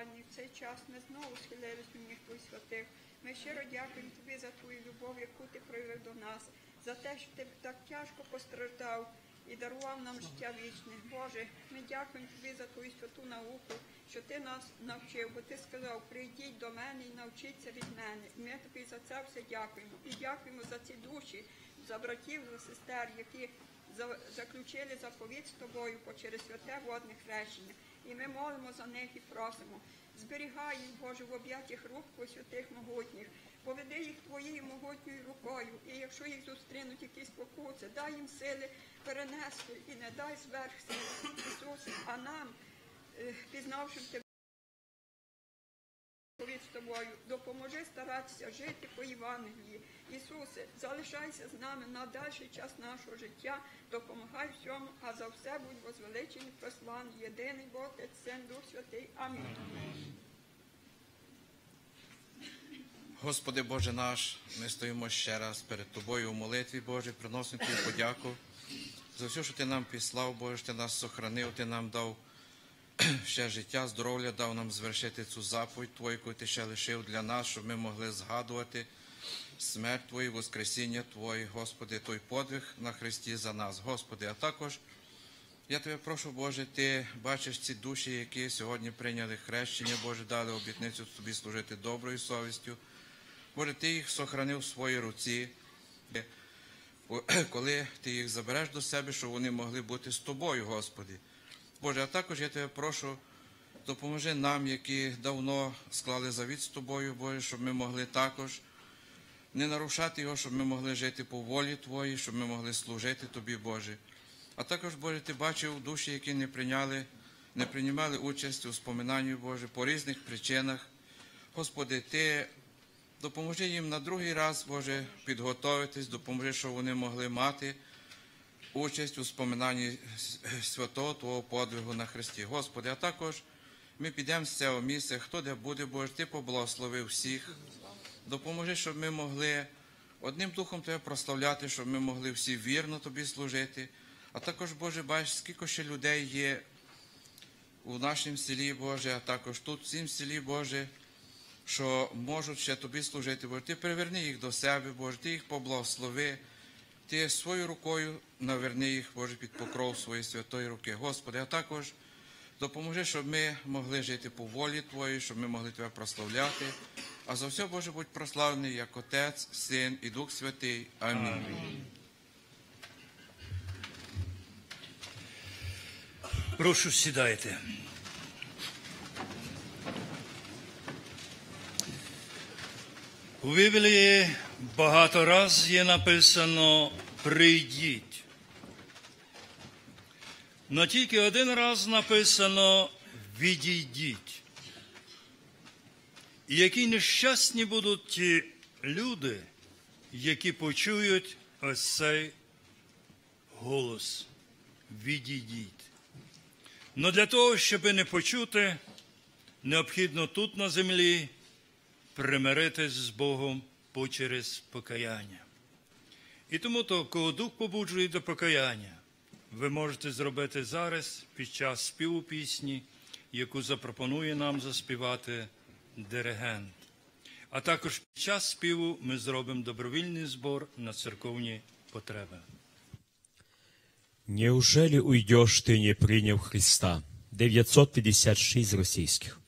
праведник, в цей час ми знову схилились у ніг твоїх. Ми щиро дякуємо тобі за твою любов, яку ти проявив до нас, за те, що ти так тяжко постраждав і дарував нам життя вічне. Боже, ми дякуємо тобі за твою святу науку, що ти нас навчив, бо ти сказав, прийдіть до мене і навчіться від мене. І ми тобі за це все дякуємо. І дякуємо за ці душі, за братів, за сестер, які заключили заповідь з тобою по через святе водне хрещення. І ми молимо за них і просимо. Зберігай їх, Боже, в об'яттях рук святих могутніх. Поведи їх твоєю могутньою рукою. І якщо їх зустрінуть якісь покуси, дай їм сили перенести і не дай зверх сили, Ісусе, а нам, пізнавши в тебе з допоможи старатися жити по Євангелії. Ісусе, залишайся з нами на дальший час нашого життя, допомагай всьому, а за все будь возвеличений, прославлений, єдиний Бог, Син, Дух Святий. Амінь. Господи Боже наш, ми стоїмо ще раз перед Тобою у молитві, Боже, приносимо Тобі подяку за все, що Ти нам післав, Боже, Ти нас сохранив, Ти нам дав ще життя, здоров'я, дав нам звершити цю заповідь Твою, яку Ти ще лишив для нас, щоб ми могли згадувати смерть Твою, Воскресіння Твоє, Господи, той подвиг на Христі за нас, Господи, а також я тебе прошу, Боже, ти бачиш ці душі, які сьогодні прийняли хрещення, Боже, дали обітницю тобі служити доброю совістю. Боже, ти їх сохранив в своїй руці, коли ти їх забереш до себе, щоб вони могли бути з тобою, Господи. Боже, а також я тебе прошу, допоможи нам, які давно склали завіт з тобою, Боже, щоб ми могли також не нарушати його, щоб ми могли жити по волі Твоїй, щоб ми могли служити Тобі, Боже. А також, Боже, ти бачив душі, які не прийняли, не приймали участь у споминанні Боже по різних причинах. Господи, Ти допоможи їм на другий раз, Боже, підготовитись, допоможи, щоб вони могли мати участь у споминанні святого Твого подвигу на Христі. Господи, а також ми підемо з цього місця, хто де буде, Боже, Ти поблагослови всіх. Допоможи, щоб ми могли одним духом Тебе прославляти, щоб ми могли всі вірно Тобі служити. А також, Боже, бачиш, скільки ще людей є у нашому селі, Боже, а також тут, в цім селі, Боже, що можуть ще Тобі служити, Боже. Ти приверни їх до себе, Боже, Ти їх поблагослови. Ти своєю рукою наверни їх, Боже, під покров своєї святої руки. Господи, а також допоможи, щоб ми могли жити по волі Твоїй, щоб ми могли Тебе прославляти. А за все, Боже, будь прославлений як Отець, Син і Дух Святий. Амінь. Прошу сідайте. У Біблії багато раз є написано прийдіть. Но тільки один раз написано відійдіть. І які нещасні будуть ті люди, які почують ось цей голос. Відійдіть. Но для того, щоб не почути, необхідно тут на землі примиритись з Богом по через покаяння. І тому то, кого Дух побуджує до покаяння, ви можете зробити зараз під час співу пісні, яку запропонує нам заспівати диригент. А також під час співу ми зробимо добровільний збор на церковні потреби. Неужели уйдешь ты, не приняв Христа? 956 російських.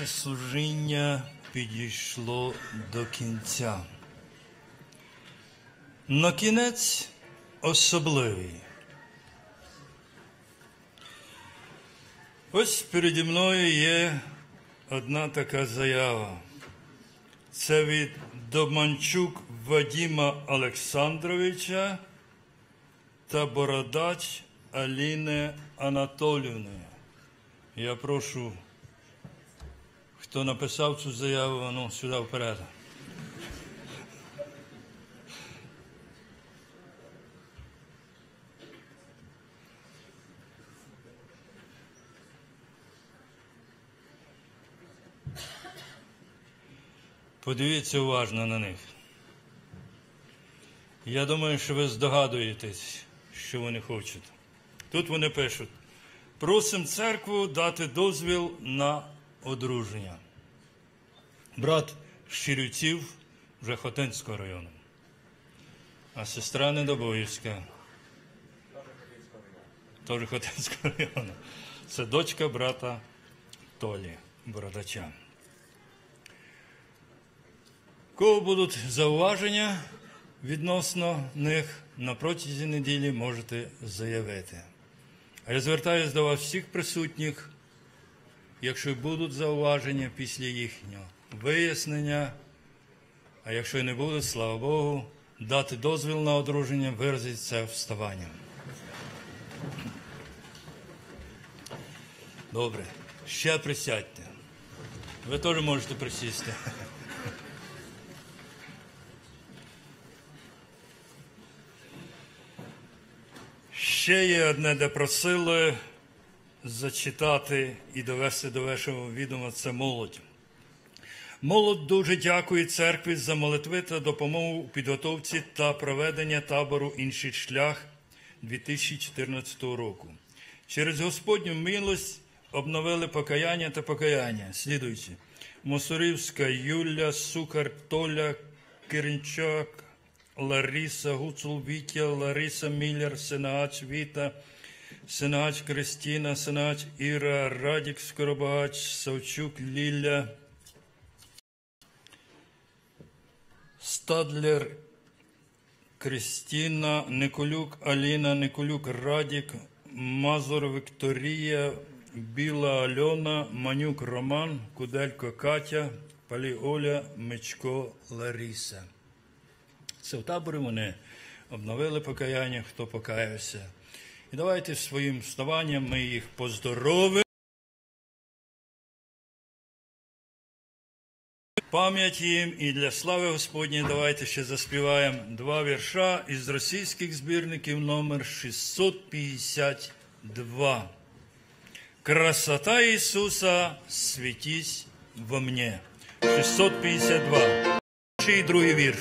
Наше служіння підійшло до кінця. На кінець особливий. Ось переді мною є одна така заява. Це від Доманчук Вадима Олександровича та Бородач Аліни Анатолівни. Я прошу, хто написав цю заяву, ну, сюди вперед. Подивіться уважно на них. Я думаю, що ви здогадуєтесь, що вони хочуть. Тут вони пишуть: просимо церкву дати дозвіл на одруження. Брат Щирюців вже Хотинського району, а сестра Недобоївська. Теж Хотинського району. Це дочка брата Толі Бородача. Кого будуть зауваження відносно них на протязі неділі можете заявити. А я звертаюся до вас всіх присутніх, якщо будуть зауваження після їхнього вияснення, а якщо й не будуть, слава Богу, дати дозвіл на одруження, виразити це вставанням. Добре, ще присядьте. Ви теж можете присісти. Ще є одне, де просили зачитати і довести до вашого відома це молодь. Молодь дуже дякує церкві за молитви та допомогу у підготовці та проведення табору інший шлях 2014 року. Через Господню милость обновили покаяння та покаяння. Слідуючи, Мосорівська Юля, Сукар Толя, Киринчак, Лариса Гуцул Вітя, Лариса Міллер, Синагач Віта, Синагач Кристіна, Синагач Іра, Радік Скоробагач, Савчук Ліля, Стадлер Кристіна, Николюк Аліна, Николюк Радік, Мазур Вікторія, Біла Альона, Манюк Роман, Куделько Катя, Палі Оля, Мичко Лариса. Це в таборі вони обновили покаяння, хто покаявся. І давайте своїм вставанням ми їх поздоровимо. Пам'ять їм і для слави Господні. давайте ще заспіваємо два вірша із російських збірників номер 652. Красота Ісуса світісь во мне. 652. Перший й другий вірш.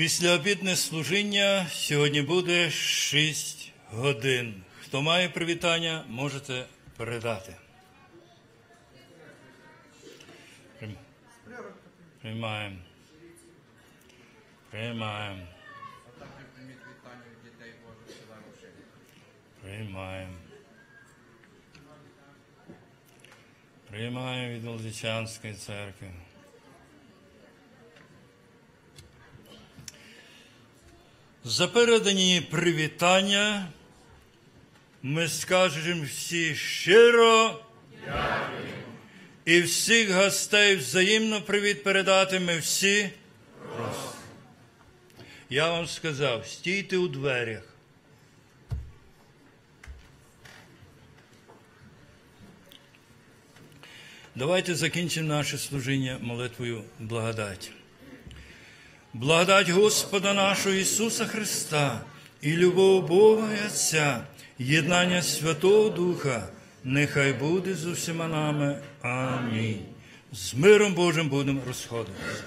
Післяобідне служіння сьогодні буде 6 годин. Хто має привітання, можете передати. Приймаємо. Приймаємо. Приймаємо. Приймаємо від Молодичанської церкви. За передані привітання ми скажемо всі щиро. І всіх гостей взаємно привіт передати ми всі. просимо. Я вам сказав, стійте у дверях. Давайте закінчимо наше служіння молитвою благодать. Благодать Господа нашого Ісуса Христа і любов Бога і Отця, єднання Святого Духа, нехай буде з усіма нами. Амінь. З миром Божим будемо розходитися.